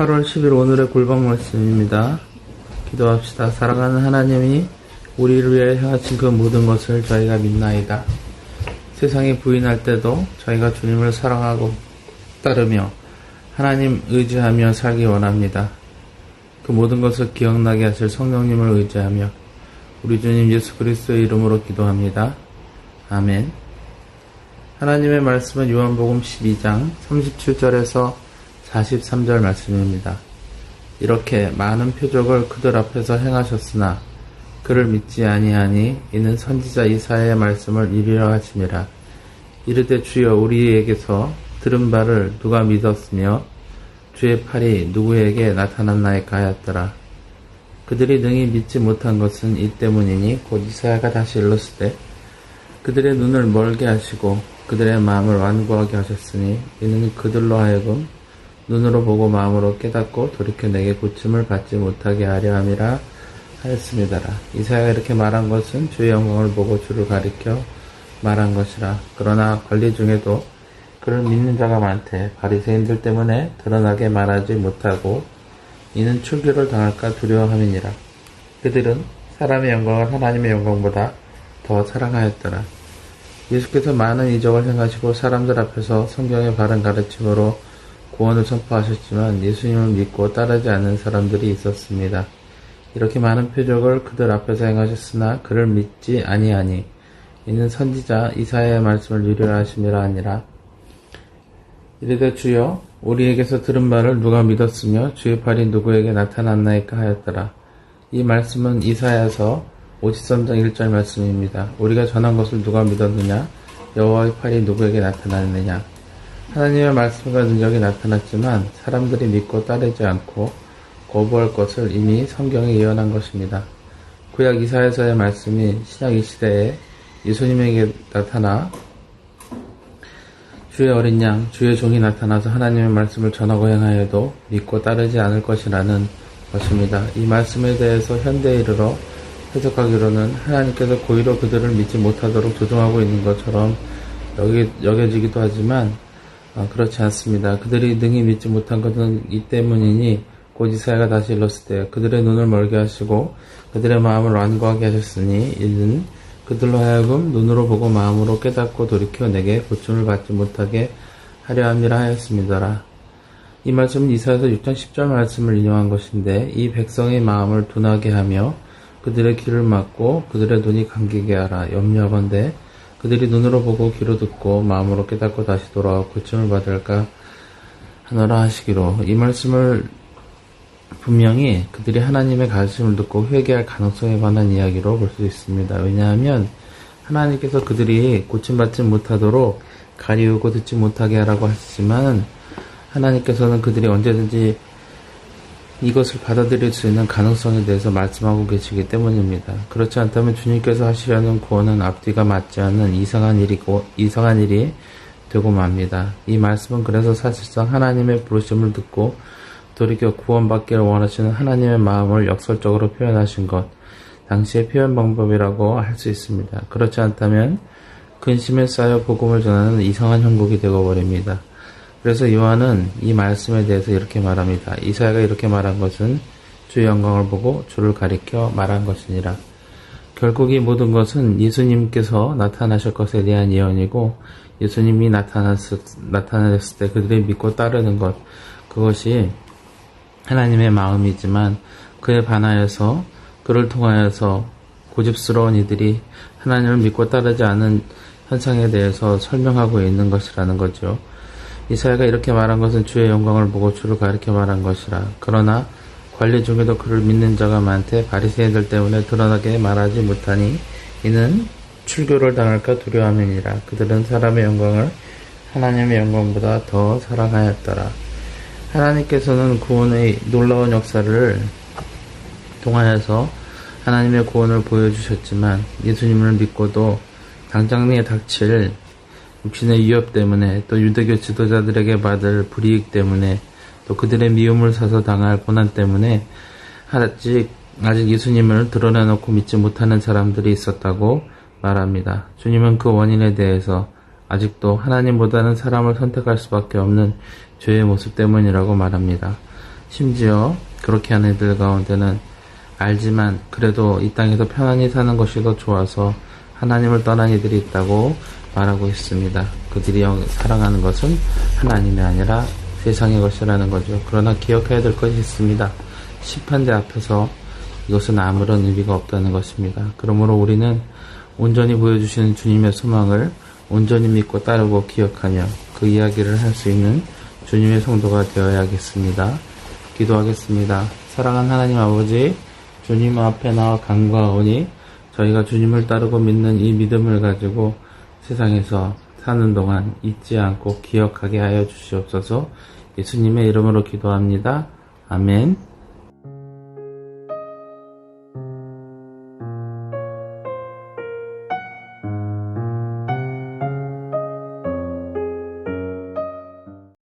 8월 10일 오늘의 골방 말씀입니다. 기도합시다. 사랑하는 하나님이 우리를 위해 행하신 그 모든 것을 저희가 믿나이다. 세상이 부인할 때도 저희가 주님을 사랑하고 따르며 하나님 의지하며 살기 원합니다. 그 모든 것을 기억나게 하실 성령님을 의지하며 우리 주님 예수 그리스도의 이름으로 기도합니다. 아멘. 하나님의 말씀은 요한복음 12장 37절에서 43절 말씀입니다. 이렇게 많은 표적을 그들 앞에서 행하셨으나 그를 믿지 아니하니 이는 선지자 이사야의 말씀을 이루려 하심이라. 이르되 주여 우리에게서 들은 바를 누가 믿었으며 주의 팔이 누구에게 나타났나이까 하였더라. 그들이 능히 믿지 못한 것은 이 때문이니 곧 이사야가 다시 일렀을 때 그들의 눈을 멀게 하시고 그들의 마음을 완고하게 하셨으니 이는 그들로 하여금 눈으로 보고 마음으로 깨닫고 돌이켜 내게 고침을 받지 못하게 하려 함이라 하였습니다라. 이사야가 이렇게 말한 것은 주의 영광을 보고 주를 가리켜 말한 것이라. 그러나 관리 중에도 그를 믿는 자가 많대 바리새인들 때문에 드러나게 말하지 못하고 이는 출교를 당할까 두려워함이니라. 그들은 사람의 영광을 하나님의 영광보다 더 사랑하였더라. 예수께서 많은 이적을 행하시고 사람들 앞에서 성경의 바른 가르침으로 구원을 선포하셨지만 예수님을 믿고 따르지 않는 사람들이 있었습니다. 이렇게 많은 표적을 그들 앞에서 행하셨으나 그를 믿지 아니하니 이는 선지자 이사야의 말씀을 유료라 하심이라 아니라 이르되 주여 우리에게서 들은 말을 누가 믿었으며 주의 팔이 누구에게 나타났나이까 하였더라. 이 말씀은 이사야서 53장 1절 말씀입니다. 우리가 전한 것을 누가 믿었느냐? 여호와의 팔이 누구에게 나타났느냐? 하나님의 말씀과 능력이 나타났지만 사람들이 믿고 따르지 않고 거부할 것을 이미 성경에 예언한 것입니다. 구약 이사야서의 말씀이 신약 이 시대에 예수님에게 나타나 주의 어린 양, 주의 종이 나타나서 하나님의 말씀을 전하고 행하여도 믿고 따르지 않을 것이라는 것입니다. 이 말씀에 대해서 현대에 이르러 해석하기로는 하나님께서 고의로 그들을 믿지 못하도록 조종하고 있는 것처럼 여기, 여겨지기도 하지만 어, 그렇지 않습니다. 그들이 능히 믿지 못한 것은 이 때문이니 곧 이사야가 다시 일렀을 때 그들의 눈을 멀게 하시고 그들의 마음을 완고하게 하셨으니 이는 그들로 하여금 눈으로 보고 마음으로 깨닫고 돌이켜 내게 고침을 받지 못하게 하려 함이라 하였습니다라. 이 말씀은 이사야서 6장 10절 말씀을 인용한 것인데 이 백성의 마음을 둔하게 하며 그들의 귀를 막고 그들의 눈이 감기게 하라 염려하건대 그들이 눈으로 보고 귀로 듣고 마음으로 깨닫고 다시 돌아와 고침을 받을까 하노라 하시기로 이 말씀을 분명히 그들이 하나님의 가르침을 듣고 회개할 가능성에 관한 이야기로 볼 수 있습니다. 왜냐하면 하나님께서 그들이 고침받지 못하도록 가리우고 듣지 못하게 하라고 하시지만 하나님께서는 그들이 언제든지 이것을 받아들일 수 있는 가능성에 대해서 말씀하고 계시기 때문입니다. 그렇지 않다면 주님께서 하시려는 구원은 앞뒤가 맞지 않는 이상한 일이고 이상한 일이 되고 맙니다. 이 말씀은 그래서 사실상 하나님의 부르심을 듣고 돌이켜 구원받기를 원하시는 하나님의 마음을 역설적으로 표현하신 것, 당시의 표현 방법이라고 할 수 있습니다. 그렇지 않다면 근심에 쌓여 복음을 전하는 이상한 형국이 되어버립니다. 그래서 요한은 이 말씀에 대해서 이렇게 말합니다. 이사야가 이렇게 말한 것은 주의 영광을 보고 주를 가리켜 말한 것이니라. 결국 이 모든 것은 예수님께서 나타나실 것에 대한 예언이고 예수님이 나타났을, 나타났을 때 그들이 믿고 따르는 것 그것이 하나님의 마음이지만 그에 반하여서 그를 통하여서 고집스러운 이들이 하나님을 믿고 따르지 않은 현상에 대해서 설명하고 있는 것이라는 거죠. 이사야가 이렇게 말한 것은 주의 영광을 보고 주를 가리켜 말한 것이라. 그러나 관리 중에도 그를 믿는 자가 많대 바리새인들 때문에 드러나게 말하지 못하니 이는 출교를 당할까 두려움이니라. 그들은 사람의 영광을 하나님의 영광보다 더 사랑하였더라. 하나님께서는 구원의 놀라운 역사를 통하여서 하나님의 구원을 보여주셨지만 예수님을 믿고도 당장에 닥칠 육신의 위협 때문에 또 유대교 지도자들에게 받을 불이익 때문에 또 그들의 미움을 사서 당할 고난 때문에 아직 아직 예수님을 드러내놓고 믿지 못하는 사람들이 있었다고 말합니다. 주님은 그 원인에 대해서 아직도 하나님보다는 사람을 선택할 수밖에 없는 죄의 모습 때문이라고 말합니다. 심지어 그렇게 하는 이들 가운데는 알지만 그래도 이 땅에서 편안히 사는 것이 더 좋아서 하나님을 떠난 이들이 있다고 말하고 있습니다. 그들이 영- 사랑하는 것은 하나님이 아니라 세상의 것이라는 거죠. 그러나 기억해야 될 것이 있습니다. 심판대 앞에서 이것은 아무런 의미가 없다는 것입니다. 그러므로 우리는 온전히 보여주시는 주님의 소망을 온전히 믿고 따르고 기억하며 그 이야기를 할 수 있는 주님의 성도가 되어야겠습니다. 기도하겠습니다. 사랑하는 하나님 아버지, 주님 앞에 나와 간과하오니 저희가 주님을 따르고 믿는 이 믿음을 가지고 세상에서 사는 동안 잊지 않고 기억하게 하여 주시옵소서 예수님의 이름으로 기도합니다. 아멘.